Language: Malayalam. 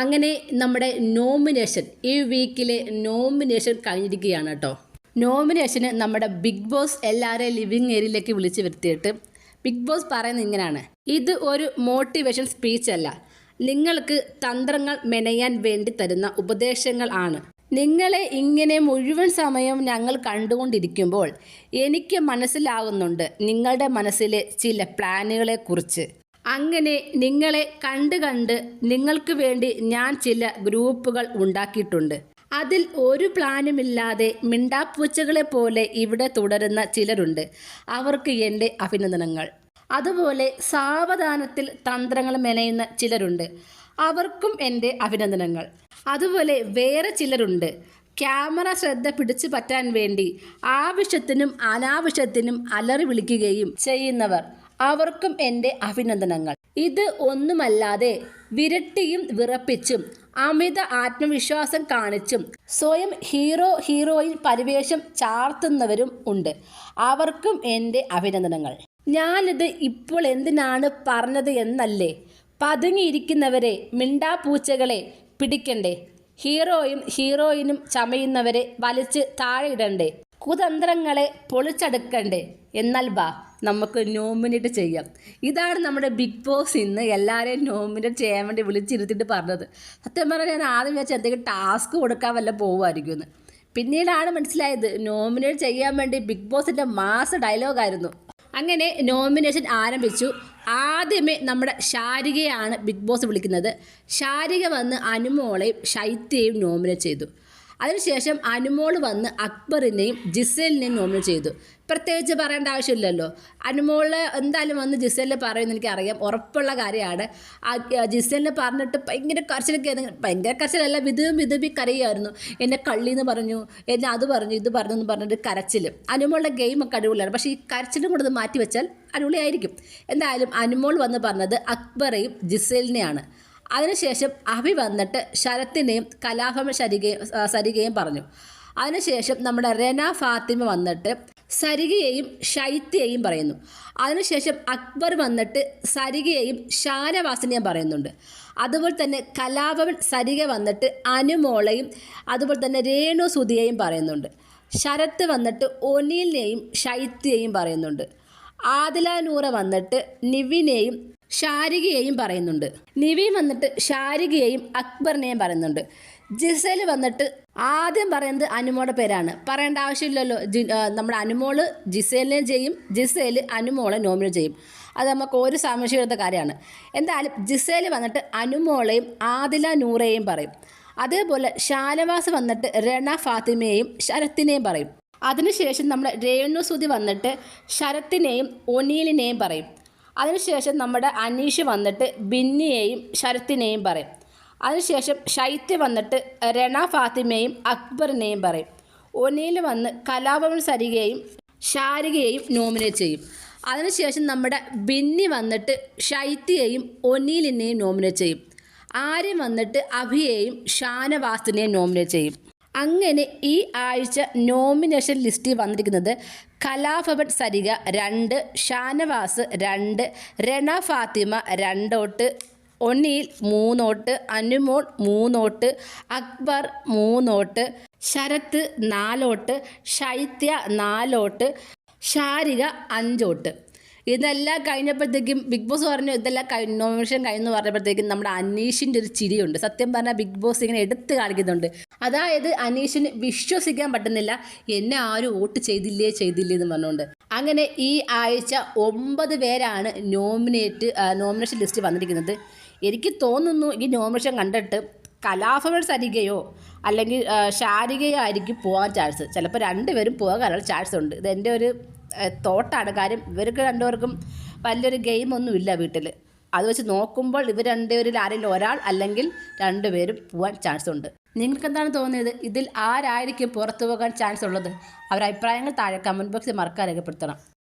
അങ്ങനെ നമ്മുടെ നോമിനേഷൻ ഈ വീക്കിലെ നോമിനേഷൻ കഴിഞ്ഞിരിക്കുകയാണ് കേട്ടോ. നോമിനേഷന് നമ്മുടെ ബിഗ് ബോസ് എല്ലാവരെയും ലിവിങ് ഏരിയയിലേക്ക് വിളിച്ചു വരുത്തിയിട്ട് ബിഗ് ബോസ് പറയുന്നത് ഇങ്ങനെയാണ്. ഇത് ഒരു മോട്ടിവേഷൻ സ്പീച്ച് അല്ല. നിങ്ങൾക്ക് തന്ത്രങ്ങൾ മെനയാൻ വേണ്ടി തരുന്ന ഉപദേശങ്ങൾ ആണ്. നിങ്ങളെ ഇങ്ങനെ മുഴുവൻ സമയം ഞങ്ങൾ കണ്ടുകൊണ്ടിരിക്കുമ്പോൾ എനിക്ക് മനസ്സിലാകുന്നുണ്ട് നിങ്ങളുടെ മനസ്സിലെ ചില പ്ലാനുകളെക്കുറിച്ച് അങ്ങനെ നിങ്ങളെ കണ്ട് കണ്ട് നിങ്ങൾക്ക് വേണ്ടി ഞാൻ ചില ഗ്രൂപ്പുകൾ ഉണ്ടാക്കിയിട്ടുണ്ട്. അതിൽ ഒരു പ്ലാനുമില്ലാതെ മിണ്ടാപ്പൂച്ചകളെ പോലെ ഇവിടെ തുടരുന്ന ചിലരുണ്ട്. അവർക്ക് എന്റെ അഭിനന്ദനങ്ങൾ. അതുപോലെ സാവധാനത്തിൽ തന്ത്രങ്ങൾ മെനയുന്ന ചിലരുണ്ട്. അവർക്കും എന്റെ അഭിനന്ദനങ്ങൾ. അതുപോലെ വേറെ ചിലരുണ്ട്. ക്യാമറ ശ്രദ്ധ പിടിച്ചു പറ്റാൻ വേണ്ടി ആവശ്യത്തിനും അനാവശ്യത്തിനും അലറി വിളിക്കുകയും ചെയ്യുന്നവർ. അവർക്കും എന്റെ അഭിനന്ദനങ്ങൾ. ഇത് ഒന്നുമല്ലാതെ വിരട്ടിയും വിറപ്പിച്ചും അമിത ആത്മവിശ്വാസം കാണിച്ചും സ്വയം ഹീറോ ഹീറോയിൻ പരിവേഷം ചാർത്തുന്നവരും ഉണ്ട്. അവർക്കും എന്റെ അഭിനന്ദനങ്ങൾ. ഞാനിത് ഇപ്പോൾ എന്തിനാണ് പറഞ്ഞത് എന്നല്ലേ? പതുങ്ങിയിരിക്കുന്നവരെ മിണ്ടാപ്പൂച്ചകളെ പിടിക്കണ്ടേ? ഹീറോയും ഹീറോയിനും ചമയുന്നവരെ വലിച്ച് താഴെയിടണ്ടേ? കുതന്ത്രങ്ങളെ പൊളിച്ചടുക്കണ്ടേ? എന്നാൽ ബാ നമുക്ക് നോമിനേറ്റ് ചെയ്യാം. ഇതാണ് നമ്മുടെ ബിഗ് ബോസ് ഇന്ന് എല്ലാവരെയും നോമിനേറ്റ് ചെയ്യാൻ വേണ്ടി വിളിച്ചിരുത്തിയിട്ട് പറഞ്ഞത്. സത്യം പറഞ്ഞാൽ ഞാൻ ആദ്യം വെച്ചാൽ എന്തെങ്കിലും ടാസ്ക് കൊടുക്കാൻ വല്ല പോകുമായിരിക്കും എന്ന് പിന്നീടാണ് മനസ്സിലായത് നോമിനേറ്റ് ചെയ്യാൻ വേണ്ടി ബിഗ് ബോസിന്റെ മാസ് ഡയലോഗായിരുന്നു. അങ്ങനെ നോമിനേഷൻ ആരംഭിച്ചു. ആദ്യമേ നമ്മുടെ ശാരികയാണ് ബിഗ് ബോസ് വിളിക്കുന്നത്. ശാരിക വന്ന് അനുമോളെയും ശൈത്യയും നോമിനേറ്റ് ചെയ്തു. അതിനുശേഷം അനുമോൾ വന്ന് അക്ബറിനെയും ജിസേലിനെയും നോമിനേറ്റ് ചെയ്തു. പ്രത്യേകിച്ച് പറയേണ്ട ആവശ്യമില്ലല്ലോ. അനുമോൾ എന്തായാലും വന്ന് ജിസേലിനെ പറയുമെന്ന് എനിക്കറിയാം. ഉറപ്പുള്ള കാര്യമാണ്. ആ ജിസേലിനെ പറഞ്ഞിട്ട് ഭയങ്കര കരച്ചിലൊക്കെ. ഭയങ്കര കരച്ചിലല്ല വിധുവും വിധുവി കരയുമായിരുന്നു. എന്നെ കള്ളി എന്ന് പറഞ്ഞു എന്നെ അത് പറഞ്ഞു ഇത് പറഞ്ഞു എന്ന് പറഞ്ഞിട്ട് കരച്ചിൽ അനുമോളുടെ ഗെയിമൊക്കെ അടിപൊളിയാണ്. പക്ഷേ ഈ കരച്ചിലും കൂടെ മാറ്റി വെച്ചാൽ അടിപൊളിയായിരിക്കും. എന്തായാലും അനുമോൾ വന്ന് പറഞ്ഞത് അക്ബറേയും ജിസേലിനെയാണ്. അതിനുശേഷം അഭി വന്നിട്ട് ശരത്തിനെയും കലാഭവൻ ശരികയും സരികയും പറഞ്ഞു. അതിനുശേഷം നമ്മുടെ റെന ഫാത്തിമ വന്നിട്ട് സരികയെയും ശൈത്യയെയും പറയുന്നു. അതിനുശേഷം അക്ബർ വന്നിട്ട് സരികയെയും ഷാനവാസിനെയും പറയുന്നുണ്ട്. അതുപോലെ തന്നെ കലാഭവൻ സരിക വന്നിട്ട് അനുമോളയും അതുപോലെ തന്നെ രേണു സുതിയെയും പറയുന്നുണ്ട്. ശരത്ത് വന്നിട്ട് ഒനീലിനെയും ശൈത്യയെയും പറയുന്നുണ്ട്. ആദില വന്നിട്ട് നിവിനെയും ഷാരികയെയും പറയുന്നുണ്ട്. നിവി വന്നിട്ട് ഷാരികയെയും അക്ബറിനെയും പറയുന്നുണ്ട്. ജിസേൽ വന്നിട്ട് ആദ്യം പറയുന്നത് അനുമോളുടെ പേരാണ്. പറയേണ്ട ആവശ്യമില്ലല്ലോ. ജി നമ്മുടെ അനുമോൾ ജിസേലിനെയും ചെയ്യും ജിസേൽ അനുമോളെ നോമിനേറ്റ് ചെയ്യും. അത് നമുക്ക് ഒരു സംശയമില്ലാത്ത കാര്യമാണ്. എന്തായാലും ജിസേൽ വന്നിട്ട് അനുമോളെയും ആദില നൂറയെയും പറയും. അതേപോലെ ഷാനവാസ് വന്നിട്ട് റണ ഫാത്തിമയെയും ശരത്തിനെയും പറയും. അതിനുശേഷം നമ്മുടെ രേണുസുതി വന്നിട്ട് ശരത്തിനെയും ഒനീലിനെയും പറയും. അതിനുശേഷം നമ്മുടെ അനീഷ് വന്നിട്ട് ബിന്നിയെയും ശരത്തിനെയും പറയും. അതിനുശേഷം ശൈത്യ വന്നിട്ട് രണ ഫാത്തിമയും അക്ബറിനെയും പറയും. ഒനീൽ വന്ന് കലാഭവൻ സരികയെയും ഷാരികയെയും നോമിനേറ്റ് ചെയ്യും. അതിനുശേഷം നമ്മുടെ ബിന്നി വന്നിട്ട് ഷൈത്യയെയും ഒനീലിനെയും നോമിനേറ്റ് ചെയ്യും. ആര്യം വന്നിട്ട് അഭിയെയും ഷാനവാസിനെയും നോമിനേറ്റ് ചെയ്യും. അങ്ങനെ ഈ ആഴ്ച നോമിനേഷൻ ലിസ്റ്റിൽ വന്നിരിക്കുന്നത് കലാഭവൻ സരിക രണ്ട് ഷാനവാസ് രണ്ട് രണ ഫാത്തിമ രണ്ടോട്ട് ഒന്നിയിൽ മൂന്നോട്ട് അനുമോൾ മൂന്നോട്ട് അക്ബർ മൂന്നോട്ട് ശരത്ത് നാലോട്ട് ശൈത്യ നാലോട്ട് ഷാരിക അഞ്ചോട്ട് ഇതെല്ലാം കഴിഞ്ഞപ്പോഴത്തേക്കും ബിഗ് ബോസ് പറഞ്ഞു ഇതെല്ലാം കഴിഞ്ഞ നോമിനേഷൻ കഴിഞ്ഞെന്ന് പറഞ്ഞപ്പോഴത്തേക്കും നമ്മുടെ അനീഷിന്റെ ഒരു ചിരിയുണ്ട്. സത്യം പറഞ്ഞാൽ ബിഗ് ബോസ് ഇങ്ങനെ എടുത്ത് കാണിക്കുന്നുണ്ട്. അതായത് അനീഷിന് വിശ്വസിക്കാൻ പറ്റുന്നില്ല. എന്നെ ആരും വോട്ട് ചെയ്തില്ലേ ചെയ്തില്ലേ എന്ന് പറഞ്ഞുകൊണ്ട്. അങ്ങനെ ഈ ആഴ്ച ഒമ്പത് പേരാണ് നോമിനേറ്റ് നോമിനേഷൻ ലിസ്റ്റ് വന്നിരിക്കുന്നത്. എനിക്ക് തോന്നുന്നു ഈ നോമിനേഷൻ കണ്ടിട്ട് കലാഭവൻ സരികയോ അല്ലെങ്കിൽ ശാരികയോ ആയിരിക്കും പോകാൻ ചാൻസ് ചിലപ്പോൾ രണ്ടുപേരും പോകാനുള്ള ചാൻസ് ഉണ്ട്. ഇത് എന്റെ ഒരു തോട്ടാണ്. കാര്യം ഇവർക്ക് രണ്ടുപേർക്കും വലിയൊരു ഗെയിമൊന്നും ഇല്ല വീട്ടിൽ. അത് വെച്ച് നോക്കുമ്പോൾ ഇവർ രണ്ടുപേരിൽ ആരെങ്കിലും ഒരാൾ അല്ലെങ്കിൽ രണ്ടുപേരും പോകാൻ ചാൻസ് ഉണ്ട്. നിങ്ങൾക്ക് എന്താണ് തോന്നിയത്? ഇതിൽ ആരായിരിക്കും പുറത്തു പോകാൻ ചാൻസ് ഉള്ളത്? അവരുടെ അഭിപ്രായങ്ങൾ താഴെ കമന്റ് ബോക്സിൽ മറക്കാൻ രേഖപ്പെടുത്തണം.